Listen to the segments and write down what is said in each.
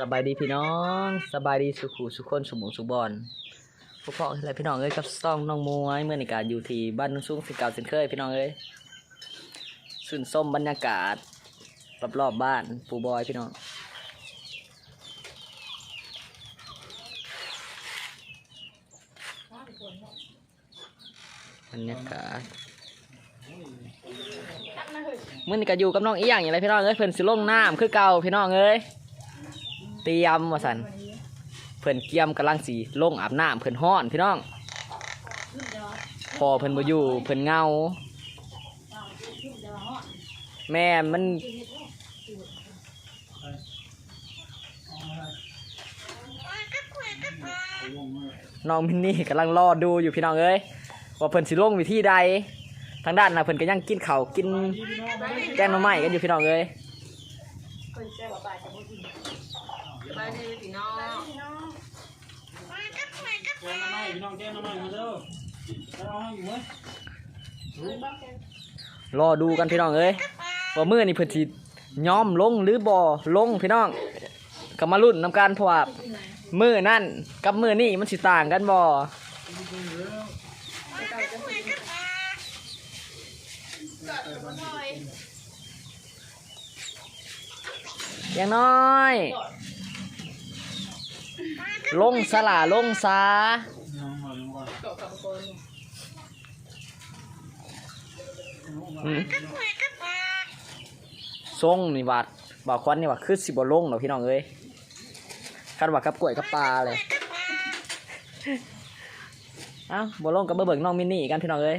สบายดีพี่น้องสบายดีสุขุสุขคนสมองสุบอนพวกพ่ออะไรพี่น้องเอ้ยกับซ่องน้องมวยเมื่อในการอยู่ที่บ้านนุ่งสูงสิเก่าสินเคยพี่น้องเอ้ยสุนส้มบรรยากาศรอบๆบบ้านปูบอยพี่น้องบรรยากาศเมื่อในี้ก็อยู่กับน้องอีหยังอย่างไรพี่น้องเอ้ยเพิ่นสิลงน้ำคือเก่าพี่น้องเอ้ย เตรียมว่าสันเพิ่อนเกียมกำลังสีลงอาบน้ำเพิ่อนฮ้อนพี่น้องพอเพิ่อนบ่อยู่เพิ่อนเงา แม่มันน้องมินนี่กำลังรอดูอยู่พี่น้องเอ้ยว่าเพิ่นสิลงวิธีใด ทางด้านนะเพิ่นก็ยังกินเข้ากินแกงหน่อไม้กันอยู่พี่น้องเอ้ย พี่น้องแกงน้ำไม้พี่น้องแกงน้ำไม้มาเด้อจะเอาให้อยู่ไหมรอดูกันพี่น้องเอ้ยว่ามือนี่เพิ่นสิยอมลงหรือบ่ลงพี่น้องก็มาลุ้นนำกันเพราะว่ามือนั่นกับมือนี่มันสิต่างกันบ่อย่างน้อย ลงสละลงซาทรงนี่บาดบ่าวควันนี่ว่าคือสิบ่ลงเนาะพี่น้องเอ้ยคันว่ากับกล้วยกับปลาเลยเอ้าบ่ลงกับเบิ่งน้องมินนี่กันพี่น้องเอ้ย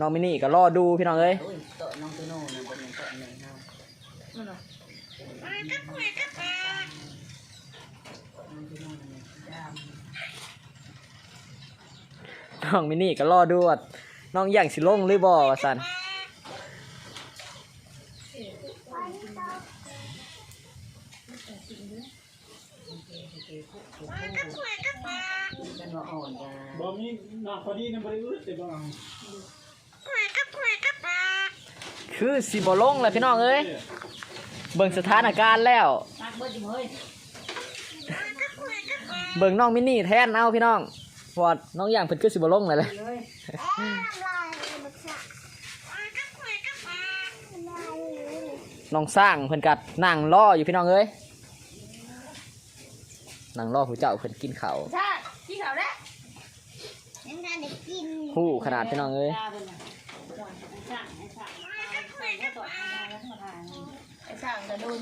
น้องมินนี่ก็รอดูพี่น้องเอ้ย น้องตัวโน่นะเป็นโตะหนึ่งเนาะมันเหรอน้องมินนี่ก็รอดูว่าน้องอย่างสิลงหรือบ่ว่าซั่นเป็นว่าอ่อนจ้าบ่มีน้ำพอดีน้ำบริสุทธิ์แต่บ่เอาคือสิบ่ลงเลยพี่น้องเอ้ย เบิ่งสถานการณ์แล้ว ตักเบิดจิ๋มเฮ้ยเบิ่งน้องมินนี่แทนเอาพี่น้องเพราะว่าน้องอย่างเพิ่นคือสิบ่ลงเลยเลยเลยน้องสร้างเพิ่นกัดนั่งรออยู่พี่น้องเอ้ยนั่งรอผู้เจ้าเพิ่นกินข้าวชาที่เขาแล้วยังไงได้กินฮู้ขนาดพี่น้องเอ้ยไอ้ ช่างกระโดน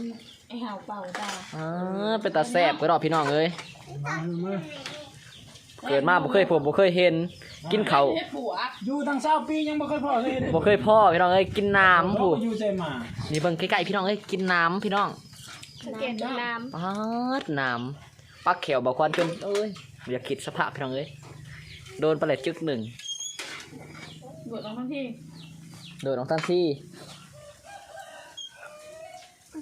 ไอ้เห่าเป่าตาอ่าเป็นตาแซ่บก็ดอกพี่น้องเอ้ยมาเมื่อเกิดมาบ่เคยพบบ่เคยเห็น กินข้าวเฮ็ดผัวอยู่ทั้งเช้าปียังบ่เคยพอเลยบ่เคยพ่อพี่น้องเอ้ยกินน้ำผู้อยู่ใจมานี่เบิ่งใกล้ๆพี่น้องเอ้ยกินน้ำพี่น้องสังเกตน้ปาดน้ำปักแขวบ่ควันจนเอ้ยอย่าคิดสภาพพี่น้องเอ้ยโดนปลาเล็ดจึกหนึ่งบวชน้องทั้งที่โดนน้องทันที่ำก็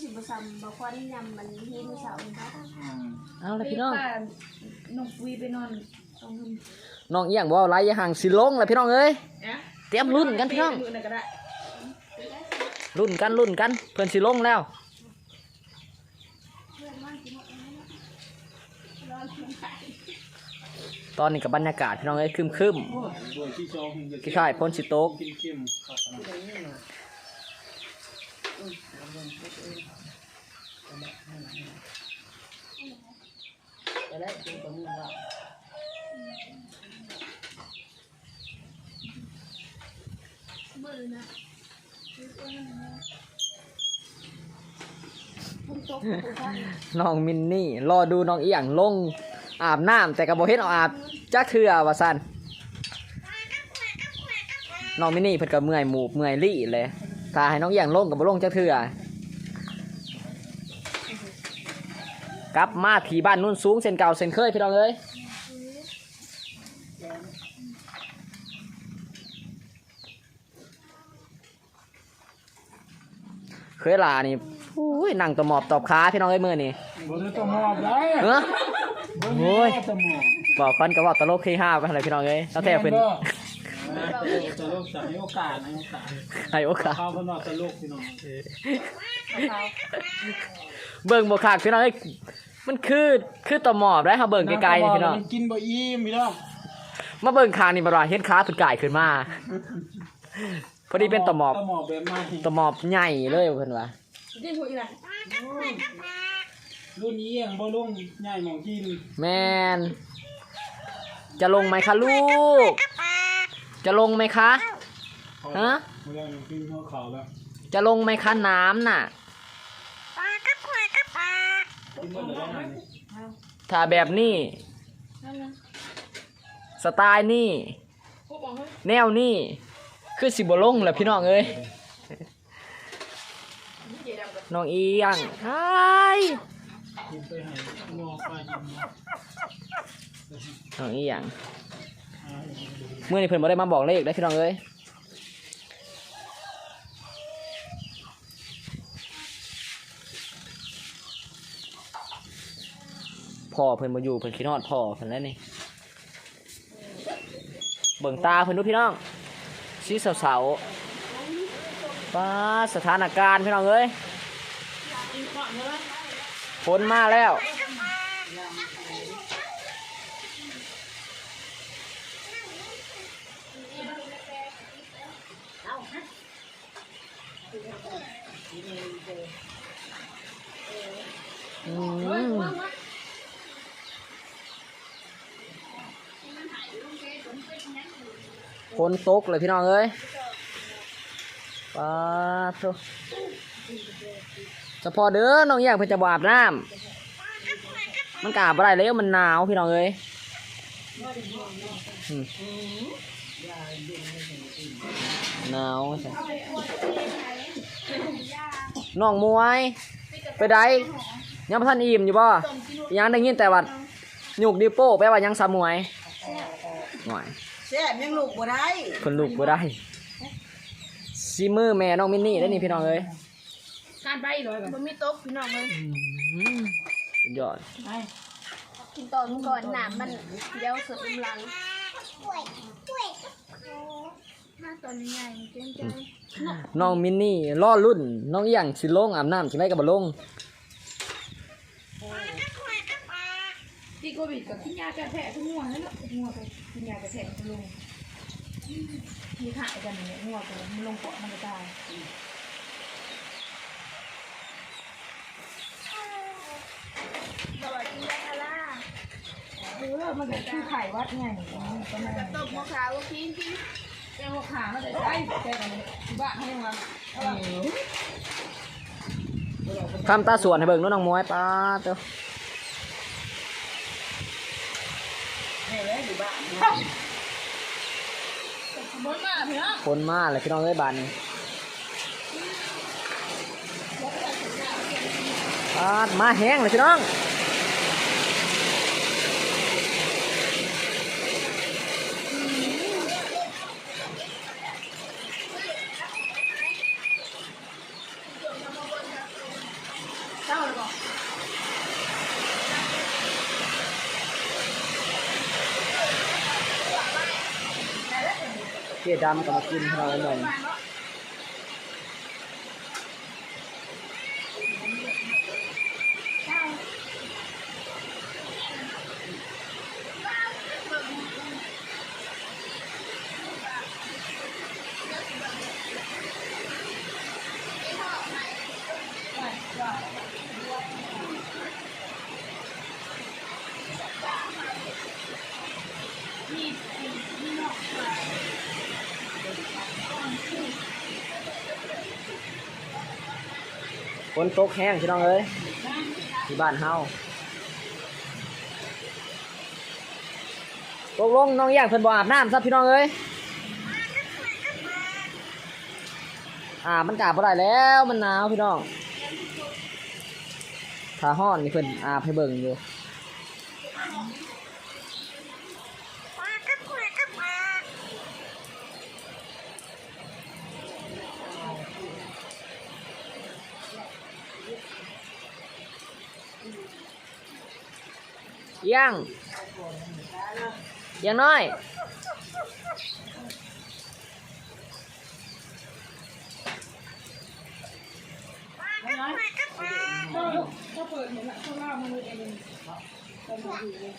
สิบซ้ำบอกว่านี่ยำมันเห็นเสาร์นะคะอืมเอาละพี่น้องน้องปุยไปนอนตรงนั้นน้องเอียงบ่เอาไรอย่าห่างสิลงลยพี่น้องเอ้ย นะเตรียมรุ่นกันพี่น้อง มือไหนก็ได้รุ่นกันรุ่นกันเพื่อนสิลงแล้ว ตอนนี้กับบรรยากาศพี่น้องเอ้ยครึมครึมโอ้ยด้วยที่จองๆคล้ายๆพ้นสิโตกกินเข้มครับ จะได้ดูตรงนี้ว่าน้องมินนี่ รอดูน้องเอียงลงอาบน้ำแต่กระโบเห็นเอาอาบจักเทือว่าสันน้องมินนี่เพิ่นก็เมื่อยหมูเมื่อยลี่เลย ถ้าให้น้องเอียงลงกับบ่ลงจักเทือกลับมาที่บ้านนุ่นสูงเส้นเก่าเส้นเคยพี่น้องเอ้ยเคยลานี่อุ้ยนั่งตะหมอบตอบขาพี่น้องเอ้ยมือนี่บ่ได้ต้องมอบได้เออบ่โอ้ยมีต้องมอบบอกควันกับบอกตลกเฮฮาไปอะไรพี่น้องเอ้ยแล้วแต่เพิ่น ตลกจะให้โอกาสให้โอกาสให้โอกาสเข้าเพิ่นว่าตลกพี่น้องเบิ่งบ่คักพี่น้องเอ้ยมันคือคือตะหมอบได้เฮาเบิ่งไกลๆนี่พี่น้องมันกินบ่อิ่มพี่น้องมาเบิ่งคางนี่บ่ว่าเห็นขาเพิ่นก่ายขึ้นมาพอดีเป็นตะหมอบตะหมอบแบบใหม่ตะหมอบใหญ่เลยเพิ่นว่าดิ้นหัวอีหล่ะรุ่นนี้ยังบ่ลงใหญ่หมองกินแม่นจะลงไหมคะลูก จะลงไหมคะฮะเรื่องกินหัวเขาแล้วจะลงไหมคะน้ำน่ะกินบ่ได้นั่นนี่ถ้าแบบนี้นั่นนะสไตล์นี่พวกบอกให้แนวนี่ คือสิบ่ลงแหละพี่น้องเอ้ยเจ๊ดำกับน้องอีหยังไอ้กินไปให้งอกไปกินเนาะน้องอีหยังอ่า เมื่อนี้เพิ่นบ่ได้มาบอกเลขได้พี่น้องเอ้ยพ่อเพิ่นบ่อยู่เพิ่นคิดฮอดพ่อเพิ่นแล้วนี่เบิ่งตาเพิ่นดูพี่น้องสีเสาๆป้าสถานการณ์พี่น้องเอ้ยฝนมาแล้ว อืมฝนตกเลยพี่น้องเอ้ยปาดโธ่เฉพาะเด้อน้องอยากเพิ่นจะบาบน้ำมันกาบอะไรแล้วมันหนาวพี่น้องเอ้ยหนาวใช่ น้องมวย ไปได้ยังบ่ทันอิ่มอยู่บ่ยังได้ยินแต่ว่าหยุกดิวโป้แปลว่ายังสามวยหน่อยแซ่บยังลูกบ่ได้คนลูกบ่ได้ซีมือแม่น้องมินนี่ได้อนี่พี่น้องเอ้ยการไปอีกร้อยบ่มีโต๊ะพี่น้องเลยอืมสุดยอดไปกินตอนก่อนน้ำมันเดี๋ยวสดน้ำลัง ถ้าตอนใหญ่เกินใจน้องมินนี่รอรุ่น น้องอีหยังสิลงอาบน้ำจังไดก็บ่ลงที่โควิดกับกินยาแก้แพ้ทุกงัวนั่นแหละงัวไปกินยาแก้แพ้ทุกลงมีขายกันเนี่ยงัวไปมันลงเกาะมันก็ตายสวัสดีค่ะล่าเออมันก็คือไข่วัดไงก็มันตบมะขาวกินกิน แกว่าขามันจะใช่แกกันบ้าให้มันคำตาสวนให้เบิ่งนู้นน้องมวยป้าเต้อเนี่ยเลยอยู่บ้านบนมาพี่น้องคนมาเลยพี่น้องเอ้ยบานนี้ป้าดมาแห้งเลยพี่น้อง เจ้าเลยบอก เจ๊ดำก็มากินเราหน่อย นตกแห้งพี่น้องเอ้ยที่บ้านเฮาตกลงน้องอยากเพิ่นบ่อาบน้ำซะพี่น้องเอ้ยอ่ามันกาบบ่ได้แล้วมันหนาวพี่น้องถ้าฮ้อนนี่เพิ่นอาบให้เบิ่งอยู่ เอียังอียังน้อย ก็เปิดเหมือนละข้างล่างมันเลยเองตอนอยู่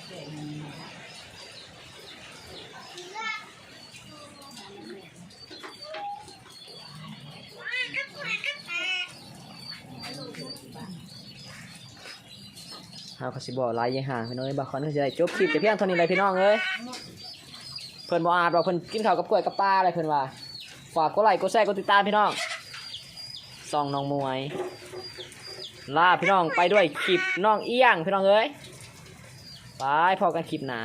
เลยเฮาก็สิบ่หลายอยังห่างพี่น้องเอ้ยบางคนก็จะได้จบคลิปแต่เพียงเท่านี้เลยพี่น้องเอ้ยเพิ่นบออาบเราเพิ่นกินข้าวกับกล้วยกับปลาอะไรเพิ่นว่าฝากกดไลค์กดแชร์กดติดตามพี่น้องส่องน้องมวยลาพี่น้องไปด้วยคลิปน้องเอี้ยงพี่น้องเอ้ยไปพอกันคลิปหนา